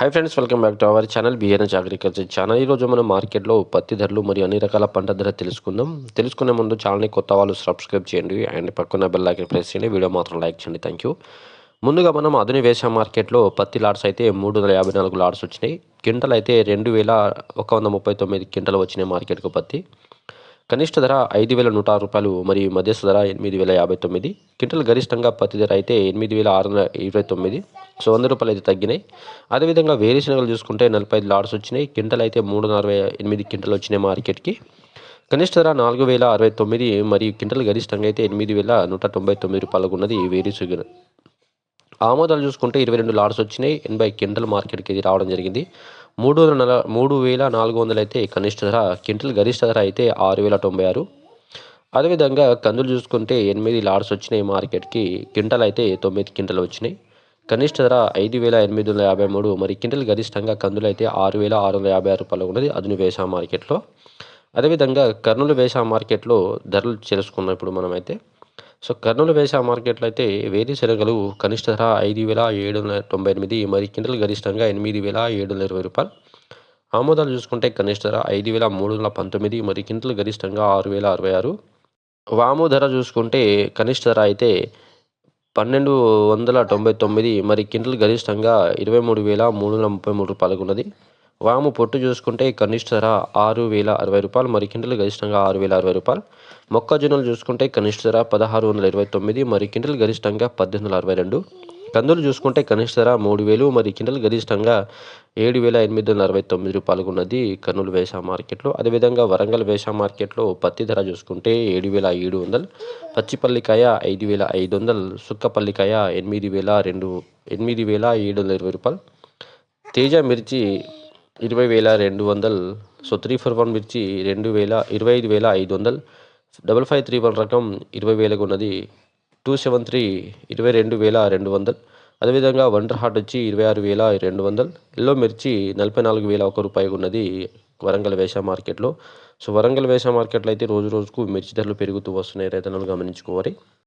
Hi friends welcome back to our channel BNS agriculture channel ఈరోజు మనం మార్కెట్లో పత్తి ధరలు మరియు అన్ని రకాల పంట ధర తెలుసుకుందాం. తెలుసుకునే ముందు ఛానల్ని కొత్త వాళ్ళు సబ్స్క్రైబ్ చేయండి అండ్ పక్కన బెల్ ఐకన్ ప్రెస్ చేయండి. వీడియో మాత్రం లైక్ చేయండి. థ్యాంక్ యూ ముందుగా మనం అదుని వేసా మార్కెట్లో పత్తి లాట్స్ అయితే మూడు వందల యాభై నాలుగు లాట్స్ వచ్చినాయి. క్వింటల్ అయితే రెండు వేల ఒక వంద ముప్పై తొమ్మిది క్వింటల్ వచ్చినాయి మార్కెట్కు పత్తి కనిష్ట ధర ఐదు వేల నూట ఆరు రూపాయలు మరియు మధ్యస్థ ధర ఎనిమిది వేల యాభై తొమ్మిది. క్వింటల్ గరిష్టంగా పత్తి ధర అయితే ఎనిమిది వేల ఆరు వందల ఇరవై తొమ్మిది. సో వంద రూపాయలు అయితే తగ్గినాయి. అదేవిధంగా వేరుశనగలు చూసుకుంటే నలభై ఐదు లాడ్స్ వచ్చినాయి. క్వింటల్ అయితే మూడు వందల అరవై ఎనిమిది క్వింటల్ వచ్చినాయి మార్కెట్కి. కనిష్ట ధర నాలుగు వేల అరవై తొమ్మిది మరియు క్వింటల్ గరిష్టంగా అయితే ఎనిమిది వేల నూట తొంభై తొమ్మిది రూపాయలకు ఉన్నది వేరుశనగ ఆమోదాలు చూసుకుంటే ఇరవై రెండు లాడ్స్ వచ్చినాయి. ఎనభై క్వింటల్ మార్కెట్కి ఇది రావడం జరిగింది. మూడు వందల నల మూడు వేల నాలుగు వందలు అయితే కనిష్ట ధర క్వింటల్ గరిష్ట ధర అయితే ఆరు వేల తొంభై ఆరు అదేవిధంగా కందులు చూసుకుంటే ఎనిమిది లాడ్స్ వచ్చినాయి మార్కెట్కి క్వింటల్ అయితే తొమ్మిది క్వింటల్ వచ్చినాయి. కనిష్ట ధర ఐదు వేల ఎనిమిది వందల యాభై మూడు మరి క్వింటల్ గరిష్టంగా కందులు అయితే ఆరు వేల ఆరు వందల యాభై ఆరు రూపాయలు ఉన్నది అదును వేసా మార్కెట్లో. అదేవిధంగా కర్నూలు వేసా మార్కెట్లో ధరలు తెలుసుకున్నాం మనమైతే. సో కర్నూలు వేసా మార్కెట్లో అయితే వేరుశనగలు కనిష్ట ధర ఐదు వేల ఏడు వందల తొంభై ఎనిమిది మరి క్వింటల్ గరిష్టంగా ఎనిమిది వేల ఏడు వందల ఇరవై రూపాయలు. ఆమోదాలు చూసుకుంటే కనిష్ట ధర ఐదు వేల మూడు వందల పంతొమ్మిది మరి క్వింటల్ గరిష్టంగా ఆరు వేల అరవై ఆరు. వాము ధర చూసుకుంటే కనిష్ట ధర అయితే పన్నెండు వందల తొంభై తొమ్మిది మరి క్వింటల్ గరిష్టంగా ఇరవై మూడు వేల మూడు వందల ముప్పై మూడు రూపాయలకు ఉన్నది. వాము పొట్టు చూసుకుంటే కనిష్ట ధర ఆరు వేల అరవై రూపాయలు మరి కింటల్ గరిష్టంగా ఆరు వేల అరవై రూపాయలు. మొక్కజొన్నలు చూసుకుంటే కనిష్ట ధర పదహారు వందల ఇరవై తొమ్మిది మరి కింటల్ గరిష్టంగా పద్దెనిమిది వందల అరవై రెండు. కందులు చూసుకుంటే కనిష్ట ధర మూడు వేలు మరి కింటల్ గరిష్టంగా ఏడు వేల ఎనిమిది వందల అరవై తొమ్మిది రూపాయలకు ఉన్నది కర్నూలు వేసా మార్కెట్లో. అదేవిధంగా వరంగల్ వేసా మార్కెట్లో పత్తి ధర చూసుకుంటే ఏడు వేల ఏడు వందలు పచ్చిపల్లికాయ ఐదు వేల ఐదు వందలు సుక్కపల్లికాయ ఎనిమిది వేల రెండు ఎనిమిది వేల ఏడు వందల ఇరవై రూపాయలు. తేజ మిర్చి ఇరవై వేల రెండు వందలు. సో త్రీ ఫోర్ వన్ మిర్చి రెండు వేల ఇరవై ఐదు వేల ఐదు వందలు. డబల్ ఫైవ్ త్రీ వన్ రకం ఇరవై వేలకు ఉన్నది. టూ సెవెన్ త్రీ ఇరవై రెండు వేల రెండు వందలు. అదేవిధంగా వండర్ హార్ట్ వచ్చి ఇరవై ఆరు వేల రెండు వందలు. ఎల్లో మిర్చి నలభై నాలుగు వేల ఒక రూపాయి ఉన్నది వరంగల్ వేష మార్కెట్లో. సో వరంగల్ వేష మార్కెట్లో అయితే రోజు రోజుకు మిర్చి ధరలు పెరుగుతూ వస్తున్నాయి రైతులను గమనించుకోవాలి.